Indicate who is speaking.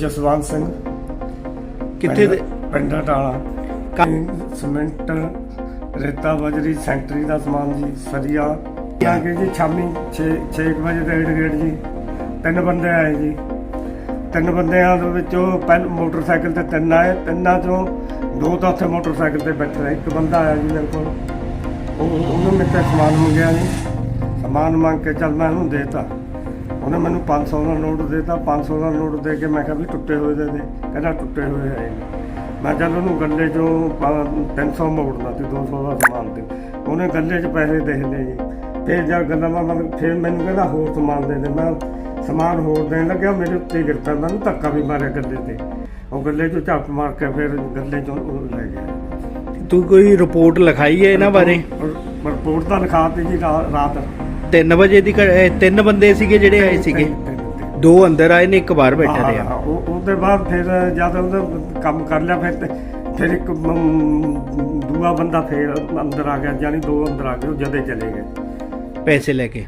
Speaker 1: ਜਸਵੰਤ ਸਿੰਘ।
Speaker 2: ਕਿੱਥੇ ਦੇ?
Speaker 1: ਪਿੰਡ ਟਾਲਾ ਸੀਮੈਂਟ ਰੇਤਾ ਬਜਰੀ ਸੈਂਟਰੀ ਦਾ ਸਮਾਨ ਜੀ ਸਰੀਆ। ਆ ਕੇ ਜੀ ਸ਼ਾਮੀ 6 6 ਵਜੇ ਦੇ ਗੇਟ ਜੀ। ਤਿੰਨ ਬੰਦੇ ਆਏ ਜੀ। ਤਿੰਨ ਬੰਦਿਆਂ ਦੇ ਵਿੱਚੋਂ ਪਹਿਲ ਮੋਟਰਸਾਈਕਲ ਤੇ ਤਿੰਨ ਆਏ। ਤਿੰਨਾਂ ਚੋਂ ਦੋ ਤਾਂ ਉੱਥੇ ਮੋਟਰਸਾਈਕਲ ਤੇ ਬੈਠੇ ਰਹੇ। ਇੱਕ ਬੰਦਾ ਆਇਆ ਜੀ ਮੇਰੇ ਕੋਲ। ਉਹ ਉਹਨੂੰ ਮੇਰੇ ਤੇ ਸਮਾਨ ਮੰਗਿਆ ਜੀ। ਸਮਾਨ ਮੰਗ ਕੇ ਚੱਲ ਮੈਂ ਉਹਨੂੰ ਦੇਤਾ। ਉਹਨੇ ਮੈਨੂੰ 500 ਦਾ ਨੋਟ ਦੇਤਾ 500 ਦਾ ਨੋਟ ਦੇ ਕੇ ਮੈਂ ਕਿਹਾ ਵੀ ਟੁੱਟੇ ਹੋਏ ਦੇ ਦੇ ਕਹਿੰਦਾ ਟੁੱਟੇ ਹੋਏ ਹੈ ਨਹੀਂ। ਮੈਂ ਚੱਲ ਉਹਨੂੰ ਗੱਲੇ ਚੋਂ ਪਾ- 300 ਮੋੜਨਾ ਤੇ 200 ਦਾ ਸਮਾਨ ਤੇ। ਉਹਨੇ ਗੱਲੇ 'ਚ ਪੈਸੇ ਦੇਖ ਲਏ ਜੀ। ਫਿਰ ਜਦ ਗੱਲਾਂ ਮੈਂ ਮਤਲਬ ਫਿਰ ਮੈਨੂੰ ਕਹਿੰਦਾ ਹੋਰ ਸਮਾਨ ਦੇ ਦੇ। ਮੈਂ ਸਮਾਨ ਹੋਰ ਦੇਣ ਲੱਗਿਆ ਮੇਰੇ ਉੱਤੇ ਗਿਰ ਪਿਆ ਮੈਨੂੰ ਧੱਕਾ ਵੀ ਮਾਰਿਆ ਗੱਲੇ ਤੇ। ਉਹ ਗੱਲੇ 'ਚੋਂ ਝੱਪ ਮਾਰ ਕੇ ਫਿਰ ਗੱਲੇ 'ਚੋਂ ਉਹ ਲੈ ਗਿਆ।
Speaker 2: ਤੂੰ ਕੋਈ ਰਿਪੋਰਟ ਲਿਖਾਈ ਹੈ ਇਹਨਾਂ ਬਾਰੇ?
Speaker 1: ਰਿਪੋਰਟ ਤਾਂ ਲਿਖਾਤੀ ਜੀ ਰਾਤ।
Speaker 2: 3 ਵਜੇ ਦੀ ਘ- ਇਹ ਤਿੰਨ ਬੰਦੇ ਸੀਗੇ ਜਿਹੜੇ ਆਏ ਸੀਗੇ।
Speaker 1: ਤਿੰਨ- ਤਿੰਨ- ਤਿੰਨ।
Speaker 2: ਦੋ ਅੰਦਰ ਆਏ ਨੇ ਇੱਕ ਬਾਹਰ ਬੈਠਾ
Speaker 1: ਹਾਂ,
Speaker 2: ਰਿਹਾ।
Speaker 1: ਉਹ ਉਹਦੇ ਬਾਅਦ ਫਿਰ ਜਦ ਉਹਦਾ ਕੰਮ ਕਰ ਲਿਆ ਫਿਰ ਤੇ- ਫਿਰ ਇੱਕ ਮ, ਦੂਆ ਬੰਦਾ ਫਿਰ ਅੰਦਰ ਆ ਗਿਆ ਜਾਨੀ ਦੋ ਅੰਦਰ ਆ ਗਏ ਉਹ ਜਦੇ ਚਲੇ ਗਏ।
Speaker 2: ਪੈਸੇ ਲੈ ਕੇ।